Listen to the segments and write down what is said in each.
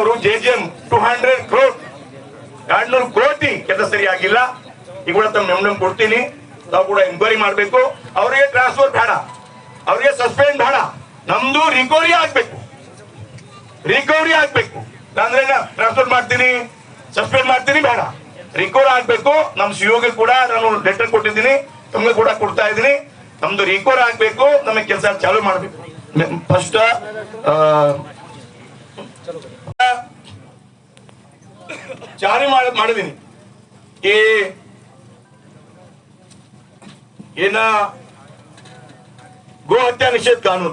ಅವರು J G M two hundred crore ಎರಡ್ನೂರು ಕೋಟಿ ಕೆಲಸ ಸರಿಯಾಗಿಲ್ಲ ಈಗ ಕೂಡ ತಮ್ಮ ನೆಮ್ ಕೊಡ್ತೀನಿ. ನಾವು ಕೂಡ ಎಂಕ್ವೈರಿ ಮಾಡಬೇಕು. ಅವರಿಗೆ ಟ್ರಾನ್ಸ್ಫರ್ ಬೇಡ. ಅವರಿಗೆ ಸಸ್ಪೆಂಡ್ ಬೇಡ. ನಮ್ದು ರಿಕವರಿ ಆಗ್ಬೇಕು. ರಿಕವರಿ ಆಗ್ಬೇಕು. ಅಂದ್ರೆ ಟ್ರಾನ್ಸ್ಫರ್ ಮಾಡ್ತೀನಿ? ಸಸ್ಪೆಂಡ್ ಮಾಡ್ತೀನಿ? ಬೇಡ. ರಿಕವರ್ ಆಗ್ಬೇಕು. ನಮ್ಮ ಸಿಒಗೆ ಕೂಡ ನಾನು ಲೆಟರ್ ಕೊಟ್ಟಿದ್ದೀನಿ. ತಮ್ಗೆ ಕೂಡ ಕೊಡ್ತಾ ಇದ್ದೀನಿ. ನಮ್ದು ರಿಕವರ್ ಆಗ್ಬೇಕು. ನಮಗೆ ಕೆಲಸ ಚಾಲೂ ಮಾಡಬೇಕು. ಫಸ್ಟ್ ಜಾರಿ ಮಾಡ ಮಾಡಿದೀನಿ. ಈ ಏನ? ಗೋ ಹತ್ಯಾ ನಿಷೇಧ ಕಾನೂನು.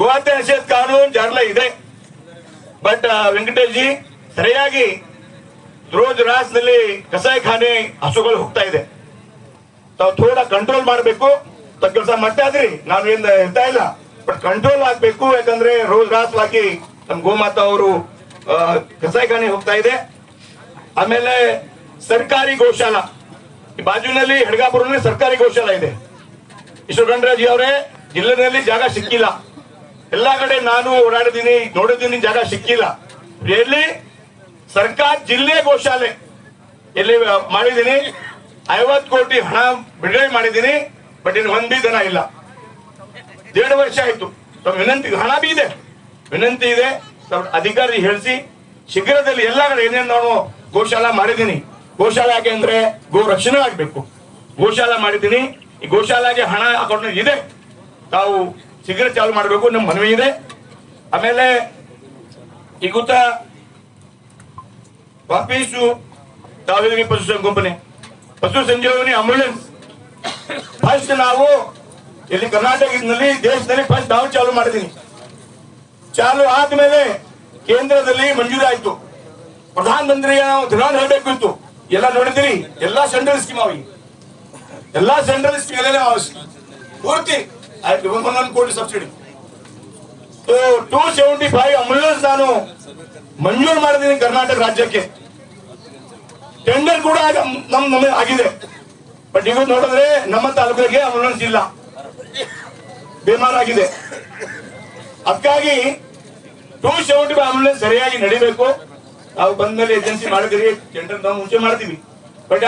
ಗೋ ಹತ್ಯೆ ನಿಷೇಧ ಕಾನೂನು ಜಾರಲ ಇದೆ. ಬಟ್ ವೆಂಕಟೇಶ್ ಜಿ ಸರಿಯಾಗಿ ರೋಜ್ ರಾಸ್ನಲ್ಲಿ ಕಸಾಯಿಖಾನೆ ಹಸುಗಳು ಹೋಗ್ತಾ ಇದೆ. ತಾವು ಥೋಡ ಕಂಟ್ರೋಲ್ ಮಾಡಬೇಕು. ತಾವು ಕೆಲಸ ಮಾಡ್ತಾ ಇದ್ರಿ ನಾನು ಏನು ಹೇಳ್ತಾ ಇಲ್ಲ. ಬಟ್ ಕಂಟ್ರೋಲ್ ಆಗ್ಬೇಕು, ಯಾಕಂದ್ರೆ ರೋಜ್ ರಾಸ್ವಾಗಿ ನಮ್ ಗೋಮಾತಾ ಅವರು ಕಸಾಯಿಖಾನೆ ಹೋಗ್ತಾ ಇದೆ. ಆಮೇಲೆ ಸರ್ಕಾರಿ ಗೋಶಾಲಾ. ಬಾಜುನಲ್ಲಿ ಹೆಡ್ಗಾಪುರಲ್ಲಿ ಸರ್ಕಾರಿ ಗೋಶಾಲಾ ಇದೆ. ಈಶ್ವರಖಂಡ್ರಾಜಿ ಅವರೇ, ಜಿಲ್ಲೆನಲ್ಲಿ ಜಾಗ ಸಿಕ್ಕಿಲ್ಲ. ಎಲ್ಲಾ ಕಡೆ ನಾನು ಓಡಾಡಿದ್ದೀನಿ, ನೋಡಿದ್ದೀನಿ, ಜಾಗ ಸಿಕ್ಕಿಲ್ಲ. ಎಲ್ಲಿ ಸರ್ಕಾರ ಜಿಲ್ಲೆ ಗೋಶಾಲೆ. ಎಲ್ಲಿ ಮಾಡಿದ್ದೀನಿ. ಐವತ್ತು ಕೋಟಿ ಹಣ ಬಿಡುಗಡೆ ಮಾಡಿದ್ದೀನಿ, ಬಟ್ ಇನ್ನು ಒಂದ್ ದಿನ ಇಲ್ಲ. ಎರಡು ವರ್ಷ ಆಯ್ತು. ವಿನಂತಿ, ಹಣ ಬಿ ಇದೆ. ವಿನಂತಿ ಇದೆ. ಅಧಿಕಾರಿ ಹೇಳಿಸಿ, ಶೀಘ್ರದಲ್ಲಿ ಎಲ್ಲ ಕಡೆ ಏನೇನು ನಾನು ಗೋಶಾಲ ಮಾಡಿದ್ದೀನಿ. ಗೋಶಾಲ ಯಾಕೆ ಅಂದ್ರೆ ಗೋ ರಕ್ಷಣೆ ಆಗ್ಬೇಕು. ಗೋಶಾಲ ಮಾಡಿದ್ದೀನಿ. ಈ ಗೋಶಾಲಾಗೆ ಹಣ ಅಕೌಂಟ್ ಇದೆ. ತಾವು ಶೀಘ್ರ ಚಾಲು ಮಾಡಬೇಕು, ನಮ್ಮ ಮನವಿ ಇದೆ. ಆಮೇಲೆ ಈ ಗೊತ್ತಾ ವಾಪೀಸು ತಾವೇ ಪಶು ಸಂಗೋಪನೆ. ಪಶು ಸಂಜೀವನಿ ಆಂಬುಲೆನ್ಸ್ ಫಸ್ಟ್ ನಾವು ಇಲ್ಲಿ ಕರ್ನಾಟಕದಲ್ಲಿ, ದೇಶದಲ್ಲಿ ಫಸ್ಟ್ ನಾವು ಚಾಲು ಮಾಡಿದೀನಿ. ಚಾಲು ಆದ್ಮೇಲೆ ಕೇಂದ್ರದಲ್ಲಿ ಮಂಜೂರಾಯ್ತು. ಪ್ರಧಾನ ಮಂತ್ರಿಗೆ ನಾವು ಹೇಳಬೇಕು ಇತ್ತು ಎಲ್ಲ ನೋಡಿದಿರಿ ಎಲ್ಲಾ ಸೆಂಟ್ರಲ್ ಸ್ಕೀಮ್ ಅವಿ ಎಲ್ಲಾ ಸೆಂಟ್ರಲ್ ಸ್ಕೀಮ್ ಪೂರ್ತಿ ಕೋಟಿ subsidy two seventy five ambulance ನಾನು ಮಂಜೂರು ಮಾಡಿದ್ದೀನಿ ಕರ್ನಾಟಕ ರಾಜ್ಯಕ್ಕೆ. ಟೆಂಡರ್ ಕೂಡ ನಮ್ ನಮಗೆ ಆಗಿದೆ. ಬಟ್ ಇವತ್ತು ನೋಡಿದ್ರೆ ನಮ್ಮ ತಾಲೂಕಿಗೆ ಅಂಬುಲೆನ್ಸ್ ಇಲ್ಲ. ಬೇಮಾರ್ ಆಗಿದೆ ಅದಕ್ಕಾಗಿ ಟೂ ಸೆವೆಂಟಿ ಆಂಬುಲೆನ್ಸ್ ಸರಿಯಾಗಿ ನಡಿಬೇಕು. ನಾವು ಬಂದ್ಮೇಲೆ ಏಜೆನ್ಸಿ ಮಾಡಿದ್ರಿ ಟೆಂಡರ್ ನಾವು ಮುಂಚೆ ಮಾಡ್ತೀವಿ. ಬಟ್